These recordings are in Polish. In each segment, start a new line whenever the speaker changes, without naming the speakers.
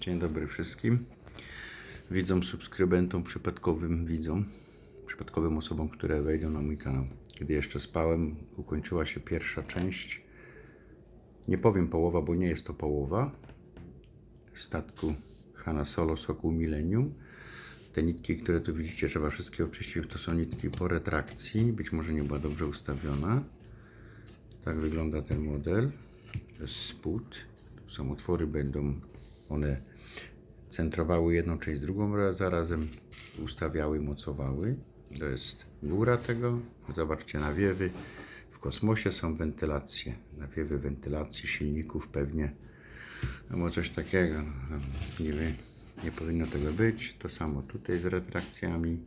Dzień dobry wszystkim. Widzom, subskrybentom, przypadkowym widzom, przypadkowym osobom, które wejdą na mój kanał. Kiedy jeszcze spałem, ukończyła się pierwsza część. Nie powiem połowa, bo nie jest to połowa. Statku Hanna Solo Sokół Millennium. Te nitki, które tu widzicie, trzeba wszystkie oczyścić. To są nitki po retrakcji. Być może nie była dobrze ustawiona. Tak wygląda ten model. To jest spód. Są otwory, będą one centrowały jedną część z drugą ra- zarazem, ustawiały, mocowały. To jest góra tego. Zobaczcie nawiewy. W kosmosie są wentylacje. Nawiewy wentylacji silników pewnie. Albo coś takiego. No, wiem, nie powinno tego być. To samo tutaj z retrakcjami.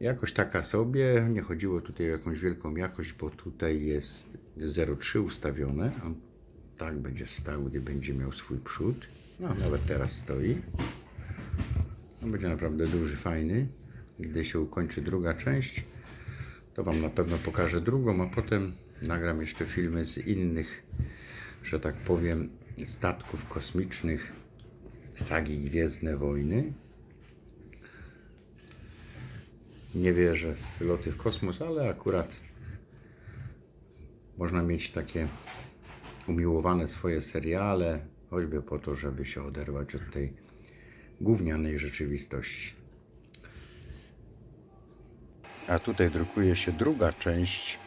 Jakoś taka sobie, nie chodziło tutaj o jakąś wielką jakość, bo tutaj jest 0,3 ustawione. Tak będzie stał, gdy będzie miał swój przód. No, nawet teraz stoi. On będzie naprawdę duży, fajny. Gdy się ukończy druga część, to Wam na pewno pokażę drugą, a potem nagram jeszcze filmy z innych, że tak powiem, statków kosmicznych sagi Gwiezdne Wojny. Nie wierzę w loty w kosmos, ale akurat można mieć takie umiłowane swoje seriale, choćby po to, żeby się oderwać od tej gównianej rzeczywistości. A tutaj drukuje się druga część.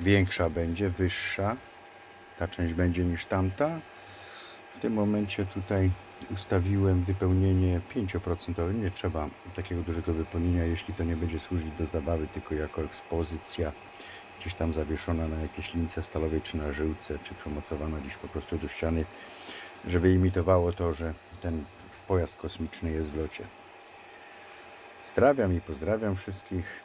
Większa będzie, wyższa. Ta część będzie niż tamta. W tym momencie tutaj ustawiłem wypełnienie 5%. Nie trzeba takiego dużego wypełnienia, jeśli to nie będzie służyć do zabawy, tylko jako ekspozycja gdzieś tam zawieszona na jakiejś lince stalowej, czy na żyłce, czy przymocowana gdzieś po prostu do ściany, żeby imitowało to, że ten pojazd kosmiczny jest w locie. Zdrawiam i pozdrawiam wszystkich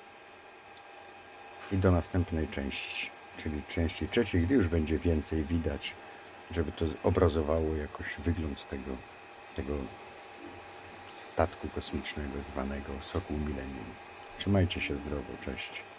i do następnej części, czyli części trzeciej, gdy już będzie więcej widać, żeby to obrazowało jakoś wygląd tego, tego statku kosmicznego zwanego Sokół Millennium. Trzymajcie się zdrowo, cześć.